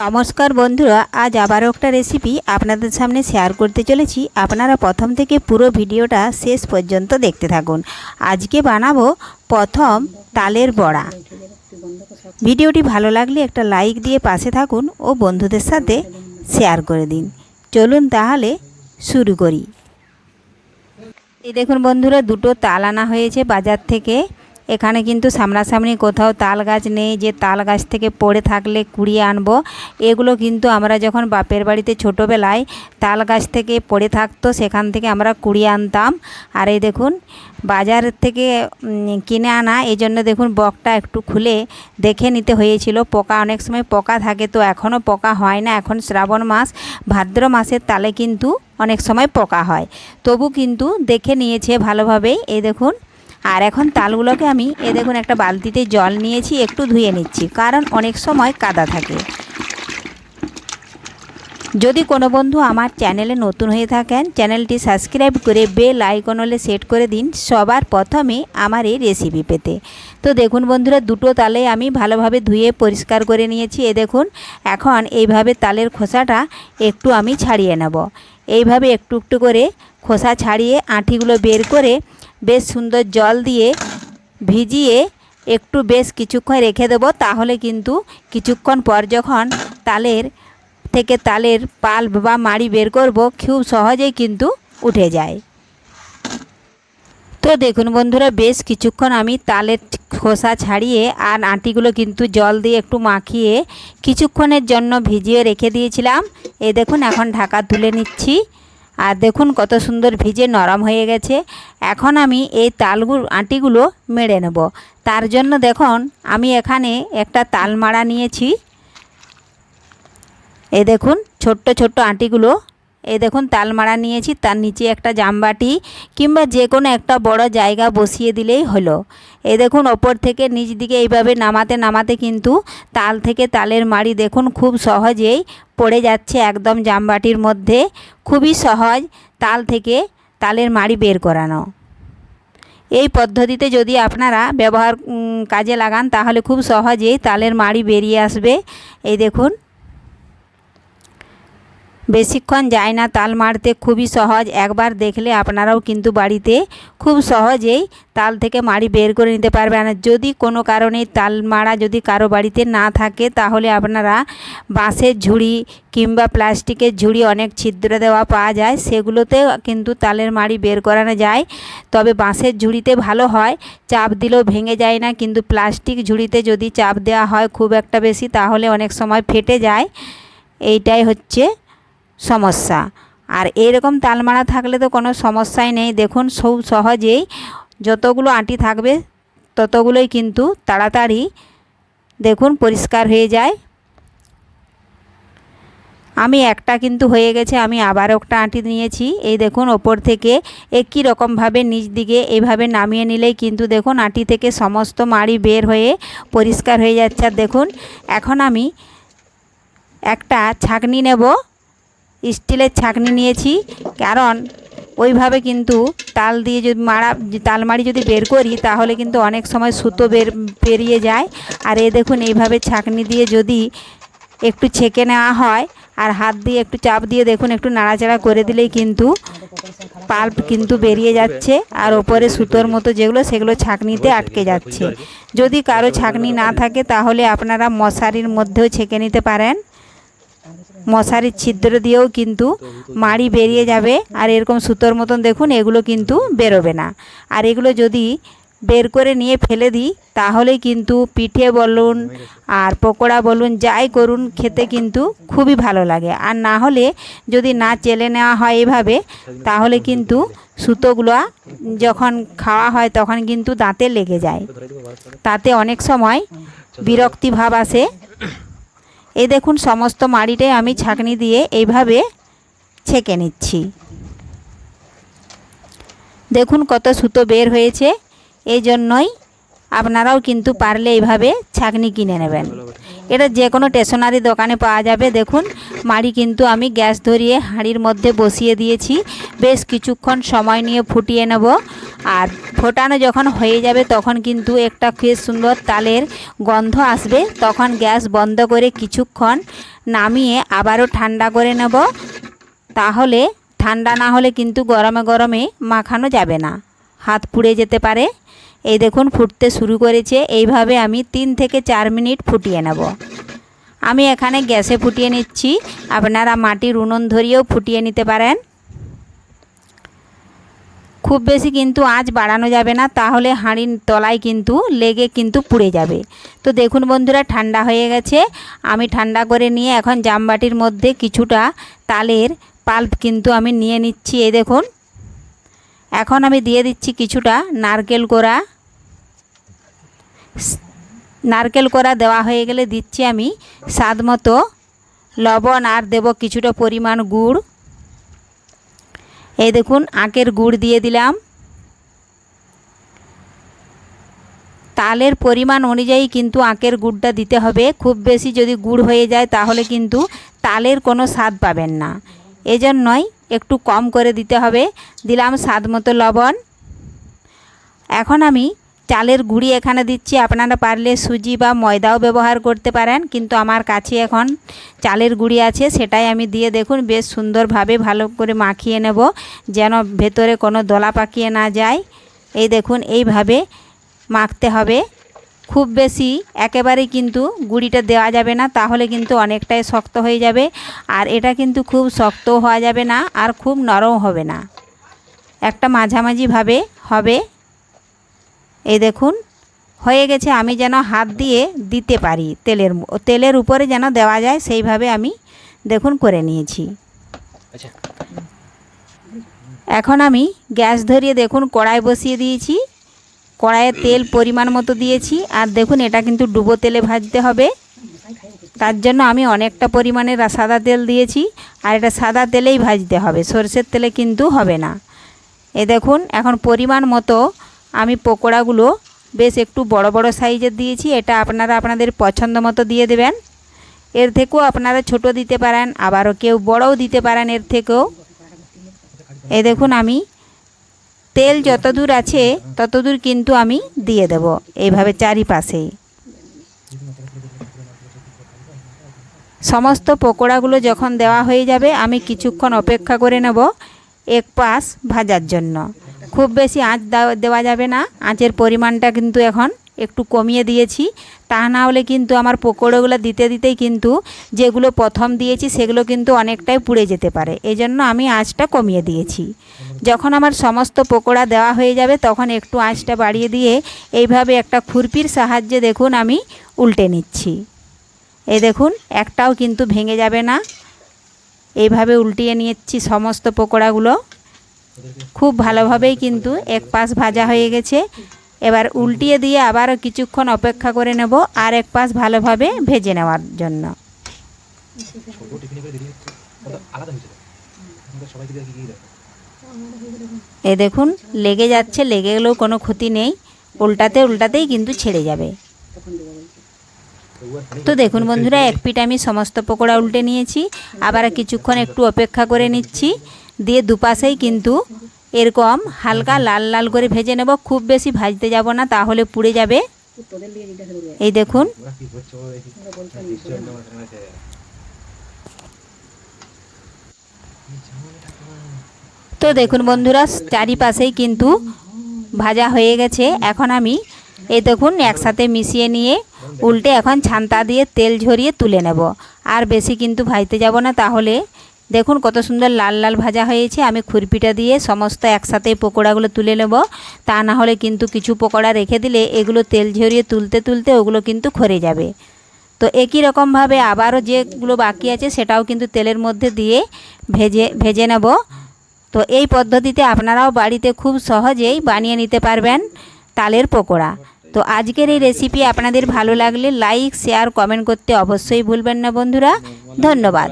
নমস্কার বন্ধুরা, আজ আবারও একটা রেসিপি আপনাদের সামনে শেয়ার করতে চলেছি। আপনারা প্রথম থেকে পুরো ভিডিওটা শেষ পর্যন্ত দেখতে থাকুন। আজকে বানাবো প্রথম তালের বড়া। ভিডিওটি ভালো লাগলে একটা লাইক দিয়ে পাশে থাকুন ও বন্ধুদের সাথে শেয়ার করে দিন। চলুন তাহলে শুরু করি। এই দেখুন বন্ধুরা, দুটো তাল আনা হয়েছে বাজার থেকে। এখানে কিন্তু সামনাসামনি কোথাও তাল গাছ নেই, যে তাল গাছ থেকে পড়ে থাকলে কুড়িয়ে আনব। এগুলো কিন্তু আমরা যখন বাপের বাড়িতে ছোটোবেলায় তাল গাছ থেকে পড়ে থাকতো, সেখান থেকে আমরা কুড়িয়ে আনতাম। আর এই দেখুন, বাজার থেকে কিনে আনা, এই জন্য দেখুন বকটা একটু খুলে দেখে নিতে হয়েছিল। পোকা অনেক সময় পোকা থাকে তো এখনও পোকা হয় না, এখন শ্রাবণ মাস, ভাদ্র মাসের তালে কিন্তু অনেক সময় পোকা হয়। তবু কিন্তু দেখে নিয়েছে ভালোভাবেই, এই দেখুন। আর এখন তালগুলোকে আমি, এ দেখুন, একটা বালতিতে জল নিয়েছি, একটু ধুয়ে নিচ্ছি, কারণ অনেক সময় কাদা থাকে। যদি কোনো বন্ধু আমার চ্যানেলে নতুন হয়ে থাকেন, চ্যানেলটি সাবস্ক্রাইব করে বেল আইকন হলে সেট করে দিন, সবার প্রথমে আমার এই রেসিপি পেতে। তো দেখুন বন্ধুরা, দুটো তালে আমি ভালোভাবে ধুয়ে পরিষ্কার করে নিয়েছি, এ দেখুন, এখন এইভাবে তালের খোসাটা একটু আমি ছাড়িয়ে নেব। এইভাবে একটু একটু করে খোসা ছাড়িয়ে আঁটিগুলো বের করে বেশ সুন্দর জল দিয়ে ভিজিয়ে একটু বেশ কিছুক্ষণ রেখে দেবো। তাহলে কিন্তু কিছুক্ষণ পর যখন তালের থেকে তালের পাল বা মাড়ি বের করব, খুব সহজেই কিন্তু উঠে যায়। তো দেখুন বন্ধুরা, বেশ কিছুক্ষণ আমি তালের খোসা ছাড়িয়ে আর আঁটিগুলো কিন্তু জল দিয়ে একটু মাখিয়ে কিছুক্ষণের জন্য ভিজিয়ে রেখে দিয়েছিলাম। এই দেখুন, এখন ঢাকা তুলে নিচ্ছি। আর দেখুন কত সুন্দর ভিজে নরম হয়ে গেছে। এখন আমি এই তালগুলো, আটিগুলো মেড়ে নেব। তার জন্য দেখুন, আমি এখানে একটা তাল মাড়া নিয়েছি। এ দেখুন, ছোট্ট ছোট্ট আঁটিগুলো এই দেখুন তালমারা নিয়েছি, তার নিচে একটা জামবাটি কিংবা যে কোনো একটা বড় জায়গা বসিয়ে দিলেই হলো। এই দেখুন, ওপর থেকে নিচ দিকে এইভাবে নামাতে নামাতে কিন্তু তাল থেকে তালের মাড়ি দেখুন খুব সহজেই পড়ে যাচ্ছে একদম জামবাটির মধ্যে। খুবই সহজ তাল থেকে তালের মাড়ি বের করানো। এই পদ্ধতিতে যদি আপনারা ব্যবহার কাজে লাগান তাহলে খুব সহজেই তালের মাড়ি বেরিয়ে আসবে। এই দেখুন বেশিক্ষণ যায় না, তাল মারতে খুবই সহজ। একবার দেখলে আপনারাও কিন্তু বাড়িতে খুব সহজেই তাল থেকে মাড়ি বের করে নিতে পারবেন। আর যদি কোনো কারণে তাল মারা যদি কারও বাড়িতে না থাকে, তাহলে আপনারা বাঁশের ঝুড়ি কিংবা প্লাস্টিকের ঝুড়ি অনেক ছিদ্র দেওয়া পাওয়া যায়, সেগুলোতে কিন্তু তালের মাড়ি বের করানো যায়। তবে বাঁশের ঝুড়িতে ভালো হয়, চাপ দিলেও ভেঙে যায় না, কিন্তু প্লাস্টিক ঝুড়িতে যদি চাপ দেওয়া হয় খুব একটা বেশি, তাহলে অনেক সময় ফেটে যায়। এইটাই হচ্ছে সমস্যা। আর এরকম তালমারা থাকলে তো কোনো সমস্যাই নেই। দেখুন সব সহজেই যতগুলো আঁটি থাকবে, ততগুলোই কিন্তু তাড়াতাড়ি দেখুন পরিষ্কার হয়ে যায়। আমি একটা কিন্তু হয়ে গেছে, আমি আবার একটা আঁটি নিয়েছি। এই দেখুন, ওপর থেকে একই রকমভাবে নিচ দিকে এইভাবে নামিয়ে নিলেই কিন্তু দেখুন, আঁটি থেকে সমস্ত মাড়ি বের হয়ে পরিষ্কার হয়ে যাচ্ছে। দেখুন, এখন আমি একটা ছাঁকনি নেব। স্টিলের ছাঁকনি নিয়েছি। কারণ ওইভাবে কিন্তু তাল দিয়ে যদি মারা, তালমারি যদি বের করি, তাহলে কিন্তু অনেক সময় সুতো বের বেরিয়ে যায়। আর এ দেখুন, এইভাবে ছাঁকনি দিয়ে যদি একটু ছেঁকে নেওয়া হয়, আর হাত দিয়ে একটু চাপ দিয়ে দেখুন, একটু নাড়াচাড়া করে দিলেই কিন্তু পাল্প কিন্তু বেরিয়ে যাচ্ছে। আর ওপরে সুতোর মতো যেগুলো, সেগুলো ছাঁকনিতে আটকে যাচ্ছে। যদি কারও ছাঁকনি না থাকে, তাহলে আপনারা মশারির মধ্যেও ছেঁকে নিতে পারেন। মশারির ছিদ্র দিয়েও কিন্তু মাড়ি বেরিয়ে যাবে। আর এরকম সুতোর মতন দেখুন, এগুলো কিন্তু বেরোবে না। আর এগুলো যদি বের করে নিয়ে ফেলে দিই, তাহলে কিন্তু পিঠে বলুন আর পকোড়া বলুন, যাই করুন, খেতে কিন্তু খুবই ভালো লাগে। আর না হলে যদি না চেলে নেওয়া হয় এভাবে, তাহলে কিন্তু সুতোগুলো যখন খাওয়া হয় তখন কিন্তু দাঁতে লেগে যায়। তাতে অনেক সময় বিরক্তি ভাব আসে। এই দেখুন, সমস্ত মাড়িটাই আমি ছাঁকনি দিয়ে এইভাবে ছেঁকে নিচ্ছি। দেখুন কত সুতো বের হয়েছে, এই জন্যই আপনারাও কিন্তু পারলে এইভাবে ছাঁকনি কিনে নেবেন। এটা যে কোনো স্টেশনারি দোকানে পাওয়া যাবে। দেখুন, মাড়ি কিন্তু আমি গ্যাস ধরিয়ে হাঁড়ির মধ্যে বসিয়ে দিয়েছি। বেশ কিছুক্ষণ সময় নিয়ে ফুটিয়ে নেব। আর ফোটানো যখন হয়ে যাবে, তখন কিন্তু একটা বেশ সুন্দর তালের গন্ধ আসবে। তখন গ্যাস বন্ধ করে কিছুক্ষণ নামিয়ে আবারও ঠান্ডা করে নেব। তাহলে ঠান্ডা না হলে কিন্তু গরমে গরমে মাখানো যাবে না। হাত পুড়ে যেতে পারে। এই দেখুন ফুটতে শুরু করেছে। এইভাবে আমি তিন থেকে চার মিনিট ফুটিয়ে নেব। আমি এখানে গ্যাসে ফুটিয়ে নিচ্ছি। আপনারা মাটির উনুন ধরিয়েও ফুটিয়ে নিতে পারেন। খুব বেশি কিন্তু আঁচ বাড়ানো যাবে না, তাহলে হাঁড়ির তলায় কিন্তু লেগে কিন্তু পুড়ে যাবে। তো দেখুন বন্ধুরা, ঠান্ডা হয়ে গেছে। আমি ঠান্ডা করে নিয়ে এখন জামবাটির মধ্যে কিছুটা তালের পাল্প কিন্তু আমি নিয়ে নিচ্ছি। এই দেখুন এখন আমি দিয়ে দিচ্ছি কিছুটা নারকেল কোড়া। নারকেল কোড়া দেওয়া হয়ে গেলে দিচ্ছি আমি স্বাদ মতো লবণ আর দেব কিছুটা পরিমাণ গুড়। এই দেখুন, আখের গুড় দিয়ে দিলাম। তালের পরিমাণ অনুযায়ী কিন্তু আখের গুড়টা দিতে হবে। খুব বেশি যদি গুড় হয়ে যায় তাহলে কিন্তু তালের কোনো স্বাদ পাবেন না। এজন্যই একটু কম করে দিতে হবে। দিলাম স্বাদ মতো লবণ। এখন আমি চালের গুঁড়ি এখানে দিচ্ছি। আপনারা পারলে সুজি বা ময়দাও ব্যবহার করতে পারেন, কিন্তু আমার কাছে এখন চালের গুঁড়ি আছে, সেটাই আমি দিয়ে দেখুন বেশ সুন্দরভাবে ভালো করে মাখিয়ে নেব, যেন ভেতরে কোনো দলা পাকিয়ে না যায়। এই দেখুন, এইভাবে মাখতে হবে। খুব বেশি একেবারেই কিন্তু গুঁড়িটা দেওয়া যাবে না তাহলে কিন্তু অনেকটাই শক্ত হয়ে যাবে। আর এটা কিন্তু খুব শক্তও হওয়া যাবে না আর খুব নরম হবে না। একটা মাঝামাঝিভাবে হবে। এই দেখুন হয়ে গেছে আমি যেন হাত দিয়ে দিতে পারি তেলের তেলের উপরে যেন দেওয়া যায় সেইভাবে আমি দেখুন করে নিয়েছি। আচ্ছা। এখন আমি গ্যাস ধরিয়ে দেখুন কড়াই বসিয়ে দিয়েছি। কড়াইয়ে তেল পরিমাণ মতো দিয়েছি। আর দেখুন, এটা কিন্তু ডুবো তেলে ভাজতে হবে। তার জন্য আমি অনেকটা পরিমাণে সাদা তেল দিয়েছি। আর এটা সাদা তেলেই ভাজতে হবে। সরষের তেলে কিন্তু হবে না। এ দেখুন, এখন পরিমাণ মতো আমি পকোড়াগুলো বেশ একটু বড় বড় সাইজের দিয়েছি। এটা আপনারা আপনাদের পছন্দ মতো দিয়ে দেবেন। এর থেকেও আপনারা ছোট দিতে পারেন, আবারও কেউ বড়ও দিতে পারেন এর থেকেও। এ দেখুন, আমি তেল যতদূর আছে, ততদূর কিন্তু আমি দিয়ে দেব। এইভাবে চারিপাশেই। সমস্ত পকোড়াগুলো যখন দেওয়া হয়ে যাবে, আমি কিছুক্ষণ অপেক্ষা করে নেব এক পাশ ভাজার জন্য। খুব বেশি আঁচ দেওয়া যাবে না, আঁচের পরিমাণটা কিন্তু এখন একটু কমিয়ে দিয়েছি। তা না হলে কিন্তু আমার পকোড়াগুলো দিতে দিতেই কিন্তু যেগুলো প্রথম দিয়েছি সেগুলো কিন্তু অনেকটাই পুড়ে যেতে পারে। এই জন্য আমি আঁচটা কমিয়ে দিয়েছি। যখন আমার সমস্ত পকোড়া দেওয়া হয়ে যাবে তখন একটু আঁচটা বাড়িয়ে দিয়ে এইভাবে একটা খুরপির সাহায্যে দেখুন আমি উল্টে নিচ্ছি। এই দেখুন, একটাও কিন্তু ভেঙে যাবে না। এইভাবে উল্টিয়ে নিয়েছি সমস্ত পকোড়াগুলো। খুব ভালোভাবেই কিন্তু এক পাশ ভাজা হয়ে গেছে। এবার উল্টিয়ে দিয়ে আবারও কিছুক্ষণ অপেক্ষা করে নেব আর এক পাশ ভালোভাবে ভেজে নেওয়ার জন্য। এই দেখুন লেগে যাচ্ছে লেগে গেলেও কোনো ক্ষতি নেই। উল্টাতে উল্টাতেই কিন্তু ছেড়ে যাবে। তো দেখুন বন্ধুরা এক পিঠ আমি সমস্ত পকোড়া উল্টে নিয়েছি। আবার কিছুক্ষণ একটু অপেক্ষা করে নিচ্ছি। দিয়ে দুপাশেই কিন্তু এরকম হালকা লাল লাল করে ভেজে নেব খুব বেশি ভাজতে যাব না তাহলে পুড়ে যাবে। এই দেখুন। তো দেখুন বন্ধুরা চারিপাশেই কিন্তু ভাজা হয়ে গেছে। এখন আমি এই দেখুন একসাথে মিশিয়ে নিয়ে উল্টে এখন ছান্তা দিয়ে তেল ঝরিয়ে তুলে নেব। আর বেশি কিন্তু ভাজতে যাব না তাহলে দেখুন কত সুন্দর লাল লাল ভাজা হয়েছে। আমি খুরপিটা দিয়ে সমস্ত একসাথে পকোড়াগুলো তুলে নেব। তা না হলে কিন্তু কিছু পকোড়া রেখে দিলে এগুলো তেল ঝরিয়ে তুলতে তুলতে ওগুলো কিন্তু খরে যাবে। তো একই রকমভাবে আবারও যেগুলো বাকি আছে সেটাও কিন্তু তেলের মধ্যে দিয়ে ভেজে ভেজে নেব। তো এই পদ্ধতিতে আপনারাও বাড়িতে খুব সহজেই বানিয়ে নিতে পারবেন তালের পকোড়া। তো আজকের এই রেসিপি আপনাদের ভালো লাগলে লাইক শেয়ার কমেন্ট করতে অবশ্যই ভুলবেন না বন্ধুরা। ধন্যবাদ।